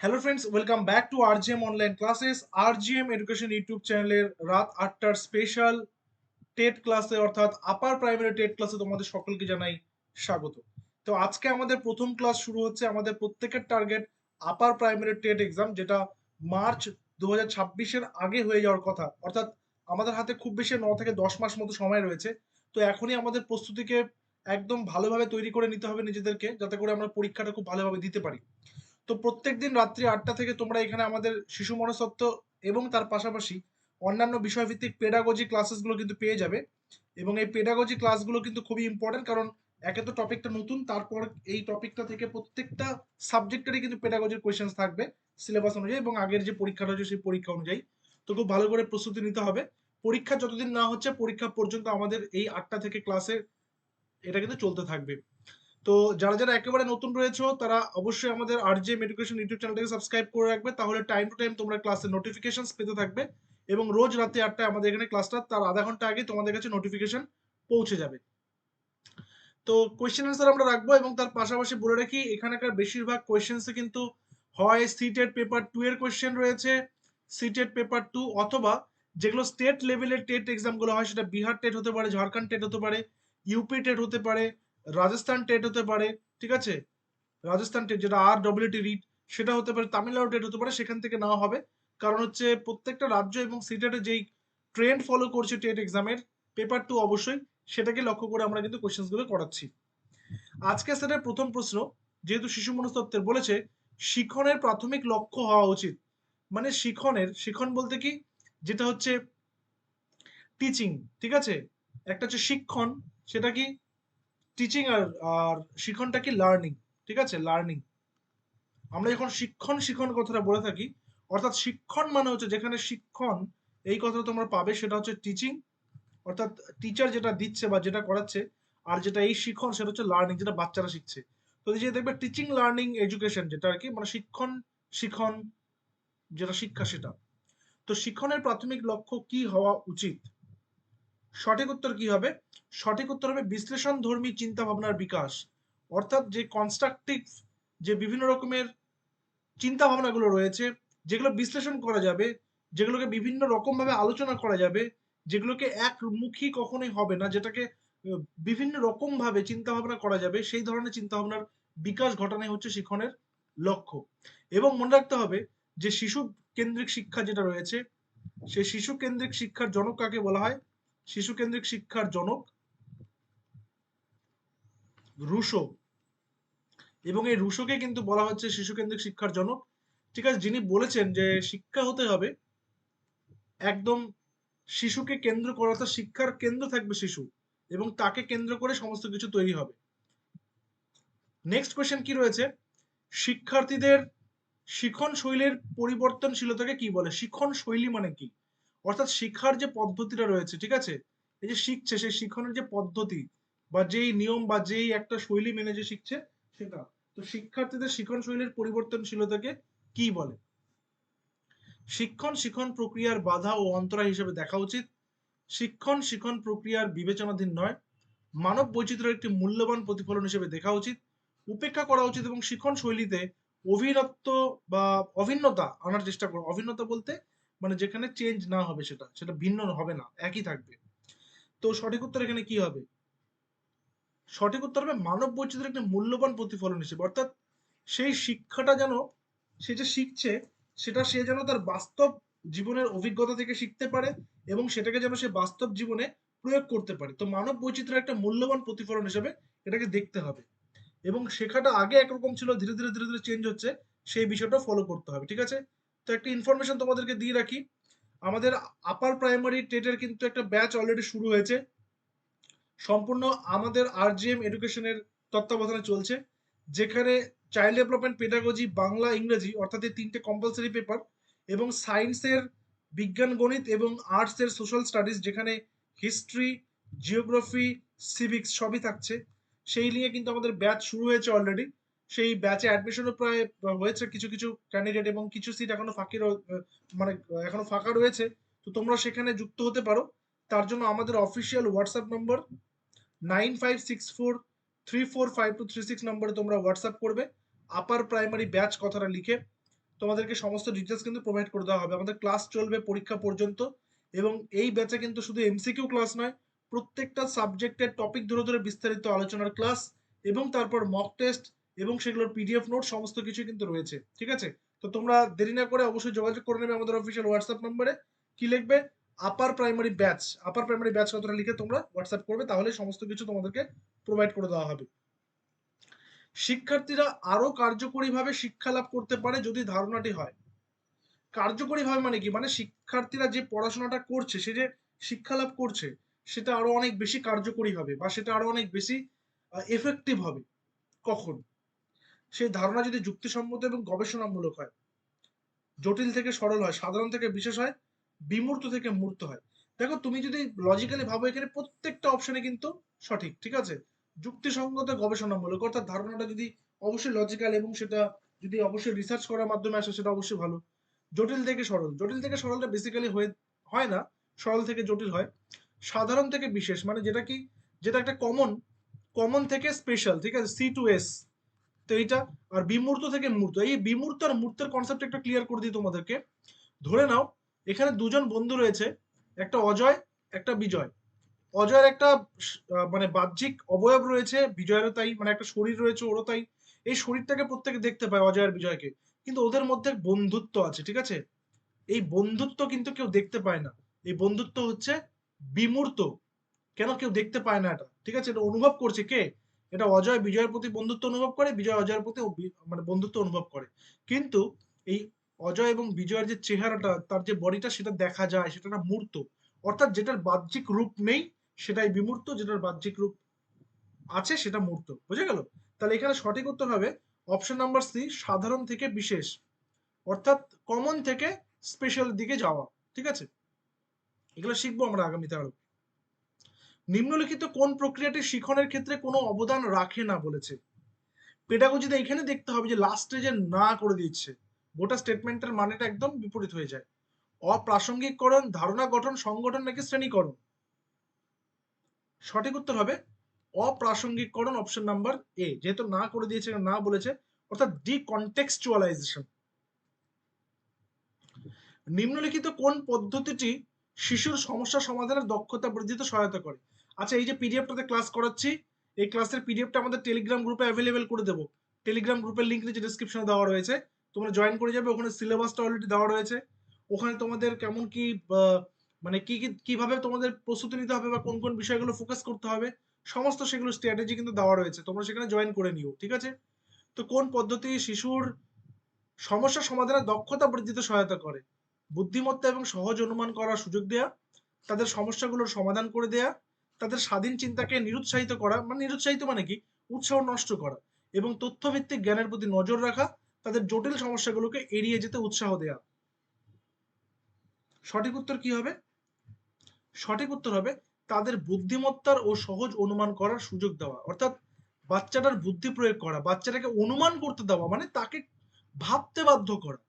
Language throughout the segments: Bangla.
Hello friends welcome back to R RGM online classes R RGM education YouTube চ্যানেলের রাত আটটার স্পেশাল টেট ক্লাসে অর্থাৎ আপার প্রাইমারি টেট ক্লাসে তোমাদের সকলকে জানাই স্বাগত। তো আজকে আমাদের প্রথম ক্লাস শুরু হচ্ছে আমাদের প্রত্যেকের target upper primary TET exam যেটা মার্চ দু হাজার আগে হয়ে যাওয়ার কথা। অর্থাৎ আমাদের হাতে খুব বেশি ন থেকে দশ মাস মতো সময় রয়েছে। তো এখনই আমাদের প্রস্তুতিকে একদম ভালোভাবে তৈরি করে নিতে হবে নিজেদেরকে, যাতে করে আমরা পরীক্ষাটা খুব ভালোভাবে দিতে পারি। তো প্রত্যেক দিন রাত্রি আটটা থেকে তোমরা এখানে আমাদের শিশু মনস্তত্ত্ব এবং তার পাশাপাশি অন্যান্য বিষয়ভিত্তিক পেডাগজি ক্লাসেসগুলো কিন্তু পেয়ে যাবে। এবং এই পেডাগজি ক্লাসগুলো কিন্তু খুবই ইম্পর্টেন্ট কারণ একে তো টপিকটা নতুন, তারপর এই টপিকটা থেকে প্রত্যেকটা সাবজেক্টেরই কিন্তু পেডাগজির কোয়েশ্চেন্স থাকবে সিলেবাস অনুযায়ী এবং আগের যে পরীক্ষাটা হয়েছে সেই পরীক্ষা অনুযায়ী। তো খুব ভালো করে প্রস্তুতি নিতে হবে। পরীক্ষা যতদিন না হচ্ছে, পরীক্ষা পর্যন্ত আমাদের এই আটটা থেকে ক্লাসে এটা কিন্তু চলতে থাকবে। তো যারা যারা একেবারে নতুন রয়েছে, তারা অবশ্যই আমাদের আরজিএম এডুকেশন ইউটিউব চ্যানেলটাকে সাবস্ক্রাইব করে রাখবে। তাহলে টাইম টু টাইম তোমরা ক্লাসের নোটিফিকেশন পেতে থাকবে এবং রোজ রাতে আটটায় আমাদের এখানে ক্লাসটা তার আধা ঘণ্টা আগে তোমাদের কাছে নোটিফিকেশন পৌঁছে যাবে। তো কোয়েশ্চেন অ্যান্সার আমরা রাখব এবং তার পাশাপাশি বলে রাখি, এখানকার বেশিরভাগ কোয়েশ্চেন্সে কিন্তু হয় সিটেড পেপার টু এর কোয়েশ্চেন রয়েছে সিটেড পেপার টু অথবা যেগুলো স্টেট লেভেলের টেট এক্সামগুলো হয়, সেটা বিহার টেট হতে পারে, ঝাড়খণ্ড টেট হতে পারে ইউপি টেট হতে পারে রাজস্থান টেট হতে পারে, ঠিক আছে? রাজস্থান টেট, যেটা আর ডব্লিউটি রিট সেটা হতে পারে, তামিলনাড়ু টেট হতে পারে, সেখান থেকে নেওয়া হবে। কারণ হচ্ছে প্রত্যেকটা রাজ্য এবং সিটেটে যেই ট্রেন্ড ফলো করছে টেট এক্সামের পেপার টু অবশ্যই, সেটাকে লক্ষ্য করে আমরা কিন্তু কোয়েশ্চেন্সগুলো করাচ্ছি। আজকে সেটার প্রথম প্রশ্ন, যেহেতু শিশু মনস্তত্ত্বের বলেছে, শিখনের প্রাথমিক লক্ষ্য হওয়া উচিত। মানে শিখনের, শিখন বলতে কি? যেটা হচ্ছে টিচিং ঠিক আছে? একটা হচ্ছে শিক্ষণ, সেটা কি? টিচিং আর আর শিখনটা কি লার্নিং ঠিক আছে? লার্নিং আমরা যখন শিক্ষণ শিখন কথাটা বলে থাকি। অর্থাৎ শিক্ষণ মানে হচ্ছে যেখানে শিক্ষণ, এই কথাটা তোমরা পাবে সেটা হচ্ছে টিচিং অর্থাৎ টিচার যেটা দিচ্ছে বা যেটা করাচ্ছে, আর যেটা এই শিক্ষণ সেটা হচ্ছে লার্নিং যেটা বাচ্চারা শিখছে। তো যে দেখবে টিচিং লার্নিং এডুকেশন যেটা আর কি মানে শিক্ষণ শিখন যেটা শিক্ষা সেটা। তো শিক্ষণের প্রাথমিক লক্ষ্য কি হওয়া উচিত? সঠিক উত্তর কি হবে? সঠিক উত্তর হবে বিশ্লেষণ ধর্মী চিন্তা ভাবনার বিকাশ। অর্থাৎ যে কনস্ট্রাকটিভ যে বিভিন্ন রকমের চিন্তা ভাবনাগুলো রয়েছে, যেগুলো বিশ্লেষণ করা যাবে, যেগুলোকে বিভিন্ন রকম ভাবে আলোচনা করা যাবে, যেগুলোকে একমুখী কখনোই হবে না, যেটাকে বিভিন্ন রকম ভাবে চিন্তা ভাবনা করা যাবে, সেই ধরনের চিন্তা ভাবনার বিকাশ ঘটানোই হচ্ছে শিক্ষণের লক্ষ্য। এবং মনে রাখতে হবে যে শিশু কেন্দ্রিক শিক্ষা যেটা রয়েছে সেই শিশু কেন্দ্রিক শিক্ষার জনক কাকে বলা হয়? শিশু কেন্দ্রিক শিক্ষার জনক রুশো। এবং এই রুশোকে কিন্তু বলা হচ্ছে শিশু কেন্দ্রিক শিক্ষার জনক। ঠিক আছে, যিনি বলেছেন যে শিক্ষা হতে হবে, একদম শিশুকে কেন্দ্র করে, অর্থাৎ শিক্ষার কেন্দ্র থাকবে শিশু, এবং তাকে কেন্দ্র করে সমস্ত কিছু তৈরি হবে। নেক্সট কোয়েশ্চেন কি রয়েছে? শিক্ষার্থীদের শিখন শৈলীর পরিবর্তনশীলতাকে কি বলে? শিখন শৈলী মানে কি? অর্থাৎ শিক্ষার যে পদ্ধতিটা রয়েছে, ঠিক আছে? এই যে শিখছে, সেই শিখনের যে পদ্ধতি বা যেই নিয়ম বা যেই একটা শৈলী মেনে যে শিখছে, সেটা। তো শিক্ষার্থীদের শিখন শৈলীর পরিবর্তনশীলতাকে কি বলে? শিক্ষণ শিখন প্রক্রিয়ার বাধা ও অন্তরায় হিসেবে দেখা উচিত। শিক্ষণ শিখন প্রক্রিয়ার বিবেচনাধীন নয়। মানব বৈচিত্র্যের একটি মূল্যবান প্রতিফলন হিসেবে দেখা উচিত। উপেক্ষা করা উচিত এবং শিক্ষণ শৈলীতে অভিনত্ব বা অভিন্নতা আনার চেষ্টা করো। অভিন্নতা বলতে মানে যেখানে চেঞ্জ না হবে সেটা সেটা ভিন্ন হবে না, একই থাকবে। তো সঠিক উত্তর এখানে কি হবে? সঠিক উত্তর হবে মানব বৈচিত্র্যের একটি মূল্যবান প্রতিফলন হিসেবে। অর্থাৎ সেই শিক্ষাটা যেন, সে যে শিখছে, সেটা সে যেন তার বাস্তব জীবনের অভিজ্ঞতা থেকে শিখতে পারে এবং সেটাকে যেন সে বাস্তব জীবনে প্রয়োগ করতে পারে। তো মানব বৈচিত্র্যের একটা মূল্যবান প্রতিফলন হিসেবে এটাকে দেখতে হবে। এবং শেখাটা আগে একরকম ছিল, ধীরে ধীরে ধীরে ধীরে চেঞ্জ হচ্ছে, সেই বিষয়টা ফলো করতে হবে, ঠিক আছে? তো একটা ইনফরমেশন তোমাদেরকে দিয়ে রাখি। আমাদের আপার প্রাইমারি টেটের কিন্তু একটা ব্যাচ অলরেডি শুরু হয়েছে। সম্পূর্ণ আমাদের আরজিএম এডুকেশনের তত্ত্বাবধানে চলছে, যেখানে চাইল্ড ডেভেলপমেন্ট পেডাগজি বাংলা, ইংরেজি অর্থাৎ এই তিনটে কম্পালসারি পেপার এবং সায়েন্সের বিজ্ঞান, গণিত এবং আর্টসের সোশ্যাল স্টাডিজ যেখানে হিস্ট্রি জিওগ্রাফি সিভিক্স সবই থাকছে। সেই নিয়ে কিন্তু আমাদের ব্যাচ শুরু হয়েছে অলরেডি সেই ব্যাচে অ্যাডমিশনও প্রায় হয়েছে কিছু কিছু ক্যান্ডিডেট এবং কিছু সিট এখনও ফাঁকি মানে এখনও ফাঁকা রয়েছে। তো তোমরা সেখানে যুক্ত হতে পারো। তার জন্য আমাদের official WhatsApp number nine five six four three four five two three six নম্বরে তোমরা হোয়াটসঅ্যাপ করবে। আপার প্রাইমারি ব্যাচ কথাটা লিখে তোমাদেরকে সমস্ত ডিটেলস কিন্তু প্রোভাইড করে দেওয়া হবে। আমাদের ক্লাস চলবে পরীক্ষা পর্যন্ত এবং এই ব্যাচে কিন্তু শুধু এমসিকিউ ক্লাস নয়, প্রত্যেকটা সাবজেক্টের টপিক ধরে ধরে বিস্তারিত আলোচনার ক্লাস এবং তারপর মক টেস্ট এবং সেগুলোর পিডিএফ নোট সমস্ত কিছু কিন্তু রয়েছে, ঠিক আছে? তো তোমরা দেরি না করে অবশ্যই যোগাযোগ করে নেবে আমাদের অফিসিয়াল হোয়াটসঅ্যাপ নম্বরে কি লিখবে? Upper primary batch upper primary batch কথাটা লিখে তোমরা হোয়াটসঅ্যাপ করবে, তাহলে সমস্ত কিছু তোমাদেরকে প্রোভাইড করে দেওয়া হবে। শিক্ষার্থীরা আরও কার্যকরীভাবে শিক্ষা লাভ করতে পারে যদি ধারণাটি হয়। কার্যকরীভাবে মানে কি? মানে শিক্ষার্থীরা যে পড়াশোনাটা করছে, সে যে শিক্ষা লাভ করছে, সেটা আরও অনেক বেশি কার্যকরী হবে বা সেটা আরও অনেক বেশি এফেক্টিভ হবে। কখন? সেই ধারণা যদি যুক্তিসম্মত এবং গবেষণামূলক হয়, জটিল থেকে সরল হয়, সাধারণ থেকে বিশেষ হয়, বিমূর্ত থেকে মূর্ত হয়। দেখো, তুমি যদি লজিক্যালি ভাবো, এখানে প্রত্যেকটা অপশনে কিন্তু সঠিক, ঠিক আছে? যুক্তিসঙ্গত, গবেষণামূলক, অর্থাৎ ধারণাটা যদি অবশ্যই লজিক্যাল এবং সেটা যদি অবশ্যই রিসার্চ করার মাধ্যমে আসে, সেটা অবশ্যই ভালো। জটিল থেকে সরল, জটিল থেকে সরলটা বেসিক্যালি হয়ে, হয় না, সরল থেকে জটিল হয়। সাধারণ থেকে বিশেষ মানে যেটা কি? যেটা একটা কমন কমন থেকে স্পেশাল ঠিক আছে? সি টু এস তো এইটা, আর বিমূর্ত থেকে মূর্ত। এই বিমূর্ত আর মূর্তের কনসেপ্ট একটা ক্লিয়ার করে দিই তোমাদেরকে। ধরে নাও, এখানে দুজন বন্ধু রয়েছে, একটা অজয়, একটা বিজয়। অজয়ের একটা মানে বাহ্যিক অবয়ব রয়েছে, বিজয়েরও তাই মানে একটা শরীর রয়েছে, ওরও তাই। এই শরীরটাকে প্রত্যেকে দেখতে পায় অজয় আর বিজয়কে। কিন্তু ওদের মধ্যে বন্ধুত্ব আছে, ঠিক আছে? এই বন্ধুত্ব কিন্তু কেউ দেখতে পায় না। এই বন্ধুত্ব হচ্ছে বিমূর্ত। কেন কেউ দেখতে পায় না এটা? ঠিক আছে? এটা অনুভব করছে কে? এটা অজয় বিজয়ের প্রতি বন্ধুত্ব অনুভব করে, বিজয় অজয়ের প্রতি মানে বন্ধুত্ব অনুভব করে। কিন্তু এই অজয় এবং বিজয়ের যে চেহারাটা, তার যে বডিটা সেটা দেখা যায়, সেটা একটা মূর্ত। অর্থাৎ যেটার বাহ্যিক রূপ নেই, সেটাই বিমূর্ত, যেটার বাহ্যিক রূপ আছে, সেটা মূর্ত। বুঝে গেল? তাহলে এখানে সঠিক উত্তর হবে অপশন নাম্বার সি সাধারণ থেকে বিশেষ। অর্থাৎ কমন থেকে স্পেশাল দিকে যাওয়া। ঠিক আছে? এগুলো শিখব আমরা আগামীতে আরও। নিম্নলিখিত কোন প্রক্রিয়াটি শিখনের ক্ষেত্রে কোনো অবদান রাখে না বলেছে। পেডাগজিতে এখানে দেখতে হবে যে লাস্টে যে না করে দিচ্ছে, গোটা স্টেটমেন্টের মানেটা একদম বিপরীত হয়ে যায়। অপ্রাসঙ্গিককরণ, ধারণা গঠন, সংগঠন নাকি শ্রেণীকরণ? সঠিক উত্তর হবে অপ্রাসঙ্গিককরণ অপশন নাম্বার এ যেহেতু না করে দিয়েছে, না বলেছে, অর্থাৎ ডিকনটেক্সচুয়ালাইজেশন নিম্নলিখিত কোন পদ্ধতিটি শিশুর সমস্যা সমাধানের দক্ষতা বৃদ্ধিতে সহায়তা করে? আচ্ছা এই যে পিডিএফটাতে ক্লাস করাচ্ছি, এই ক্লাসের পিডিএফটা আমাদের টেলিগ্রাম গ্রুপে অ্যাভেলেবেল করে দেবো। টেলিগ্রাম গ্রুপের লিঙ্ক নিচে ডিসক্রিপশনে দেওয়া রয়েছে। তোমরা জয়েন করে যাবে, ওখানে সিলেবাসটা অলরেডি দেওয়া রয়েছে। ওখানে তোমাদের কেমন কি মানে কি কীভাবে তোমাদের প্রস্তুতি নিতে হবে বা কোন কোন বিষয়গুলো ফোকাস করতে হবে, সমস্ত সেগুলো স্ট্র্যাটেজি কিন্তু দেওয়া রয়েছে। তোমরা সেখানে জয়েন করে নিও, ঠিক আছে? তো কোন পদ্ধতি শিশুর সমস্যা সমাধানের দক্ষতা বৃদ্ধিতে সহায়তা করে? বুদ্ধিমত্তা এবং সহজ অনুমান করার সুযোগ দেয়া, তাদের সমস্যাগুলোর সমাধান করে দেয়া তাদের স্বাধীন চিন্তাকে নিরুৎসাহিত করা মানে নিরুৎসাহিত মানে কি? উৎসাহ নষ্ট করা এবং তথ্যভিত্তিক জ্ঞানের প্রতি নজর রাখা, তাদের জটিল সমস্যাগুলোকে এড়িয়ে যেতে উৎসাহ দেয়া। সঠিক উত্তর কি হবে? সঠিক উত্তর হবে তাদের বুদ্ধিমত্তার ও সহজ অনুমান করার সুযোগ দেওয়া। অর্থাৎ বাচ্চাটার বুদ্ধি প্রয়োগ করা, বাচ্চাটাকে অনুমান করতে দেওয়া মানে তাকে ভাবতে বাধ্য করা।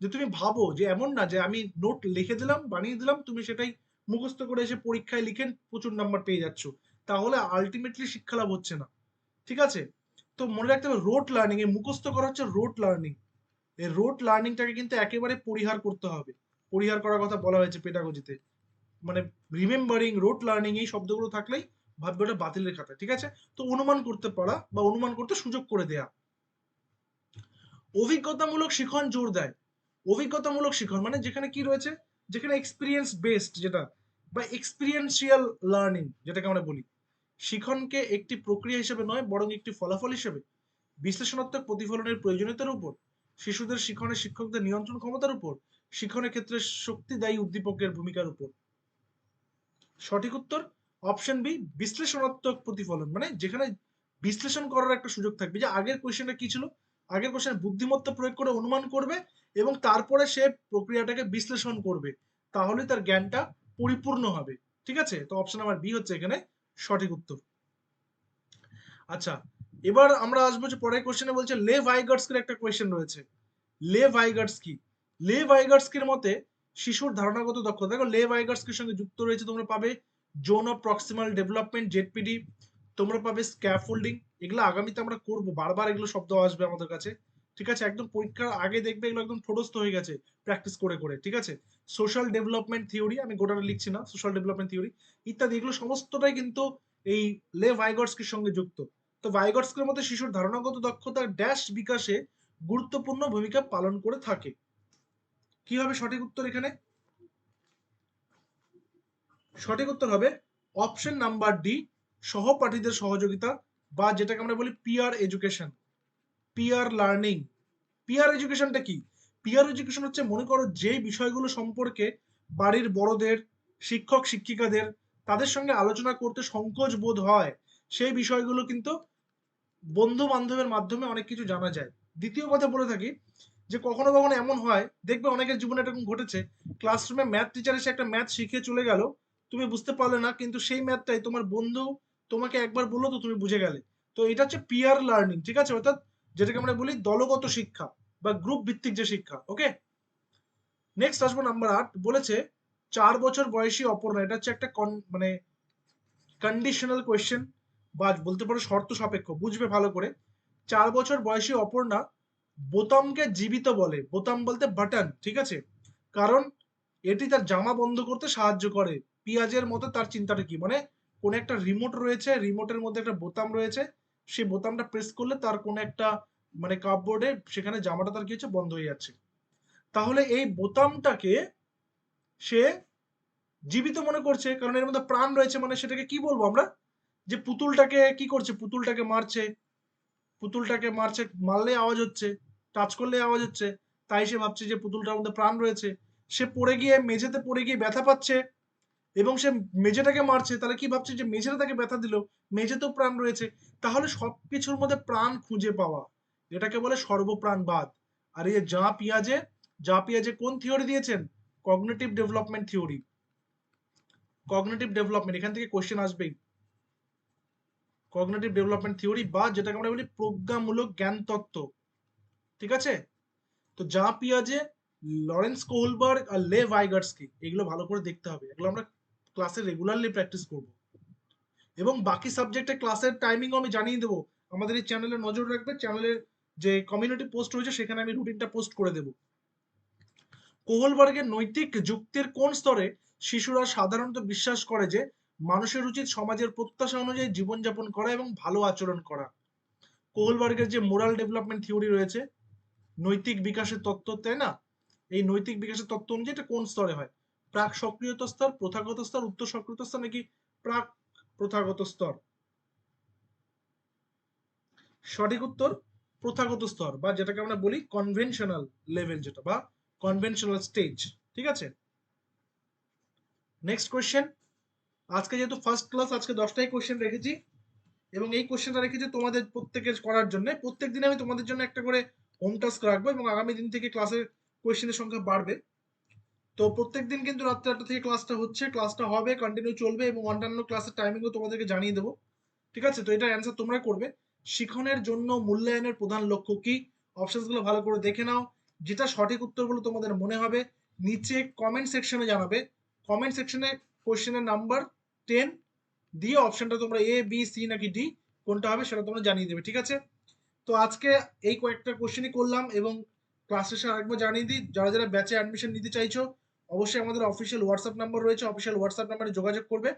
যে তুমি ভাবো যে এমন না যে আমি নোট লিখে দিলাম, বানিয়ে দিলাম, তুমি সেটাই মুখস্থ করে এসে পরীক্ষায় লিখেন, প্রচুর নাম্বার পেয়ে যাচ্ছ। তাহলে আলটিমেটলি শিক্ষা লাভ হচ্ছে না। ঠিক আছে? তো মনে রাখতে হবে রোড লার্নিং এই মুখস্থ করা হচ্ছে রোড লার্নিং এই রোড লার্নিংটাকে কিন্তু একেবারে পরিহার করতে হবে। পরিহার করার কথা বলা হয়েছে পেটাগজিতে মানে রিমেম্বারিং রোড লার্নিং এই শব্দগুলো থাকলেই ভাববে ওটা বাতিলের খাতা ঠিক আছে? তো অনুমান করতে পারা বা অনুমান করতে সুযোগ করে দেয়া। অভিজ্ঞতামূলক শিখন জোর দেয়। অভিজ্ঞতামূলক শিখন মানে যেখানে কি রয়েছে? যেখানে এক্সপিরিয়েন্স বেসড যেটা বা এক্সপিরিয়েন্সিয়াল লার্নিং যেটাকে আমরা বলি। শিখনকে একটি প্রক্রিয়া হিসেবে নয়, বরং একটি ফলাফল হিসেবে। বিশ্লেষণাত্মক প্রতিফলনের প্রয়োজনীয়তার উপর, শিশুদের শিখনের শিক্ষকদের নিয়ন্ত্রণ ক্ষমতার উপর, শিখনের ক্ষেত্রে শক্তিদায়ী উদ্দীপকের ভূমিকার উপর। সঠিক উত্তর অপশন বি বিশ্লেষণাত্মক প্রতিফলন। মানে যেখানে বিশ্লেষণ করার একটা সুযোগ থাকবে যে আগের কোয়েশ্চেনটা কি ছিল? আগের কোয়েশ্চেন বুদ্ধিমত্তা প্রয়োগ করে অনুমান করবে এবং তারপরে সে প্রক্রিয়াটাকে বিশ্লেষণ করবে। তাহলে তার জ্ঞানটা পরিপূর্ণ হবে। ঠিক আছে? তো অপশন নাম্বার বি হচ্ছে এখানে সঠিক উত্তর। আচ্ছা এবার আমরা আসব যে পরের কোশ্চেনে বলছে, লে ভাইগার্সকের একটা কোয়েশ্চেন রয়েছে। লে ভাইগার্স কি? লে ভাইগার্সকের মতে শিশুর ধারণাগত দক্ষতা। দেখো, লে ভাইগার্সকের সঙ্গে যুক্ত রয়েছে, তোমরা পাবে zone of proximal development ZPD তোমরা পাবে স্ক্যাফোল্ডিং এগুলো আগামীতে আমরা করব। বারবার এগুলো শব্দ আসবে আমাদের কাছে। ঠিক আছে? একদম পরীক্ষার আগে দেখবে এগুলো একদম ঠোঁটস্থ হয়ে গেছে প্র্যাকটিস করে করে। ঠিক আছে? সোশ্যাল ডেভেলপমেন্ট থিওরি আমি গোটাটা লিখছি না সোশ্যাল ডেভেলপমেন্ট থিওরি ইত্যাদি, এগুলো সমস্তটাই কিন্তু এই লে ভাইগটসকির সঙ্গে যুক্ত। তো ভাইগটসকের মধ্যে শিশুর ধারণাগত দক্ষতা ড্যাশ বিকাশে গুরুত্বপূর্ণ ভূমিকা পালন করে থাকে। কি হবে সঠিক উত্তর এখানে? সঠিক উত্তর হবে অপশন নাম্বার ডি সহপাঠীদের সহযোগিতা বা যেটাকে আমরা বলি peer education peer learning peer এডুকেশনটা কি? পিয়ার এডুকেশন হচ্ছে, মনে করো যে বিষয়গুলো সম্পর্কে বাড়ির বড়দের, শিক্ষক, শিক্ষিকাদের তাদের সঙ্গে আলোচনা করতে সংকোচ বোধ হয়, সেই বিষয়গুলো কিন্তু বন্ধু বান্ধবের মাধ্যমে অনেক কিছু জানা যায়। দ্বিতীয় কথা বলে থাকি যে কখনো কখনো এমন হয়, দেখবে অনেকের জীবনে এরকম ঘটেছে ক্লাসরুমে ম্যাথ টিচার এসে একটা ম্যাথ শিখিয়ে চলে গেল, তুমি বুঝতে পারলে না, কিন্তু সেই ম্যাথটাই তোমার বন্ধু তোমাকে একবার বলল তো তুমি বুঝে গেলে। তো এটা হচ্ছে পিয়ার লার্নিং ঠিক আছে? অর্থাৎ যেটাকে আমরা বলি দলগত শিক্ষা। বা গ্রুপ ভিত্তিক যে শিক্ষা ওকে নেক্সট আসব নাম্বার আট, বলেছে চার বছর বয়সী অপর্ণা, এটা হচ্ছে একটা মানে কন্ডিশনাল কোয়েশ্চেন বা বলতে পারো শর্ত সাপেক্ষ, বুঝবে ভালো করে। চার বছর বয়সী অপর্ণা বোতামকে জীবিত বলে, বোতাম বলতে বাটন ঠিক আছে? কারণ এটি তার জামা বন্ধ করতে সাহায্য করে। পিঁয়াজের মতো তার চিন্তাটা কি? মানে কোন একটা রিমোট রয়েছে রিমোটের মধ্যে একটা বোতাম রয়েছে সেই বোতামটা প্রেস করলে তার কোন একটা মানে কাপবোর্ডে সেখানে জামাটা তার কি হচ্ছে? বন্ধ হয়ে যাচ্ছে। তাহলে এই বোতামটাকে সে জীবিত মনে করছে, কারণ এর মধ্যে প্রাণ রয়েছে মানে সেটাকে কি বলব আমরা? যে পুতুলটাকে কি করছে? পুতুলটাকে মারছে। পুতুলটাকে মারছে, মারলে আওয়াজ হচ্ছে টাচ করলে আওয়াজ হচ্ছে। তাই সে ভাবছে যে পুতুলটার মধ্যে প্রাণ রয়েছে। সে পড়ে গিয়ে মেঝেতে পড়ে গিয়ে ব্যথা পাচ্ছে এবং সে মেঝেটাকে মারছে। তাহলে কি ভাবছে? যে মেঝেটা তাকে ব্যথা দিল, মেঝেতেও প্রাণ রয়েছে। তাহলে সবকিছুর মধ্যে প্রাণ খুঁজে পাওয়া। এটাকে বলে সর্বপ্রাণবাদ। আর এই যা পিয়াজে যা পিয়াজে কোন থিওরি দিয়েছেন? Cognitive development theory cognitive development এখান থেকে কোশ্চেন আসবেই। কগনেটিভ ডেভেলপমেন্ট থিওরি বা যেটাকে আমরা বলি প্রজ্ঞামূলক জ্ঞান তত্ত্ব ঠিক আছে? তো যা পিয়াজে লরেন্স কোহলবার্গ আর লে ভাইগার্সকি, এগুলো ভালো করে দেখতে হবে। এগুলো আমরা ক্লাসে রেগুলারলি প্র্যাকটিস করব। এবং বাকি সাবজেক্টে ক্লাসের টাইমিং আমি জানিয়ে দেবো। আমাদের এই চ্যানেলে নজর রাখবে। চ্যানেলের যে কমিউনিটি পোস্ট রয়েছে, সেখানে আমি রুটিনটা পোস্ট করে দেব। কোহলবার্গের নৈতিক যুক্তির কোন স্তরে শিশুরা সাধারণত বিশ্বাস করে যে মানুষের উচিত সমাজের প্রত্যাশা অনুযায়ী জীবনযাপন করা এবং ভালো আচরণ করা? কোহলবার্গের যে মোরাল ডেভেলপমেন্ট থিওরি রয়েছে, নৈতিক বিকাশের তত্ত্ব, তাই না? এই নৈতিক বিকাশের তত্ত্ব অনুযায়ী এটা কোন স্তরে হয়? প্রাক সক্রিয়ত স্তর, প্রথাগত স্তর, উত্তর সক্রিয়ত স্তর, নাকি প্রাক প্রথাগত স্তর? সঠিক উত্তর প্রথাগত স্তর বা যেটাকে আমরা বলি কনভেনশনাল লেভেল যেটা বা কনভেনশনাল স্টেজ ঠিক আছে? নেক্সট কোয়েশ্চেন আজকে যেহেতু ফার্স্ট ক্লাস আজকে দশটাই কোয়েশ্চেন রেখেছি এবং এই কোয়েশ্চেনটা রেখেছি তোমাদের প্রত্যেকের করার জন্য। প্রত্যেক দিন আমি তোমাদের জন্য একটা করে হোম টাস্ক রাখব এবং আগামী দিন থেকে ক্লাসের কোয়েশ্চেনের সংখ্যা বাড়বে। তো প্রত্যেক দিন কিন্তু রাত্রে আটটা থেকে ক্লাসটা হচ্ছে। ক্লাসটা হবে কন্টিনিউ চলবে এবং অন্যান্য ক্লাসের টাইমিংও তোমাদেরকে জানিয়ে দেবো। ঠিক আছে? তো এটার অ্যান্সার তোমরা করবে। শিখনের জন্য মূল্যায়নের প্রধান লক্ষ্য কি? অপশনসগুলো ভালো করে দেখে নাও। যেটা সঠিক উত্তরগুলো তোমাদের মনে হবে, নিচে কমেন্ট সেকশনে জানাবে। কমেন্ট সেকশনে কোয়েশ্চেনের নাম্বার টেন দিয়ে অপশনটা তোমরা এ বি সি নাকি ডি কোনটা হবে সেটা তোমরা জানিয়ে দেবে, ঠিক আছে? তো আজকে এই কয়েকটা কোশ্চেনই করলাম এবং ক্লাস শেষে আরেকবার জানিয়ে দিই, যারা যারা ব্যাচে অ্যাডমিশন নিতে চাইছো, অবশ্যই আমাদের অফিসিয়াল হোয়াটসঅ্যাপ নাম্বার রয়েছে অফিসিয়াল হোয়াটসঅ্যাপ নাম্বারে যোগাযোগ করবে।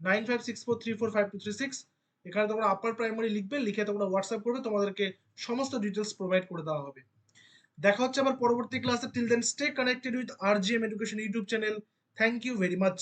Nine five six four three four five two three six এখানে তোমরা আপার প্রাইমারি লিখবে, লিখে তোমরা হোয়াটসঅ্যাপ করবে, তোমাদেরকে সমস্ত ডিটেলস প্রোভাইড করে দেওয়া হবে। দেখা হচ্ছে আবার পরবর্তী ক্লাসে till then stay connected with R G M education YouTube channel thank you very much